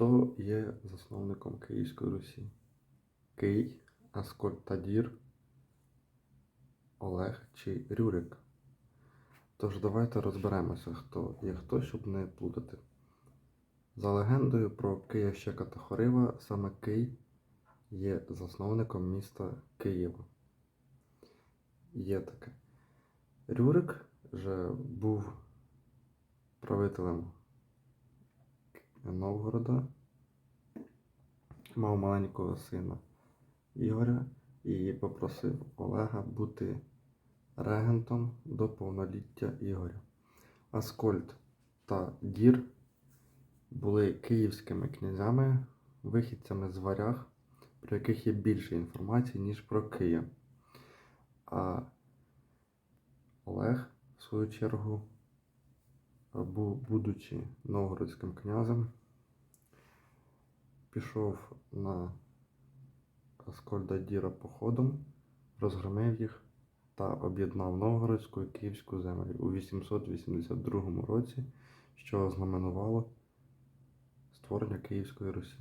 Хто є засновником Київської Русі? Кий, Аскольд Тадір, Олег чи Рюрик? Тож давайте розберемося, хто є хто, щоб не плутати. За легендою про Київщика та Хорива, саме Кий є засновником міста Києва. Є таке. Рюрик же був правителем Новгорода, мав маленького сина Ігоря і попросив Олега бути регентом до повноліття Ігоря. Аскольд та Дір були київськими князями, вихідцями з варяг, про яких є більше інформації, ніж про Київ. А Олег, в свою чергу, будучи новгородським князем, пішов на Аскольда Діра походом, розгромив їх та об'єднав Новгородську і Київську землю у 882 році, що ознаменувало створення Київської Русі.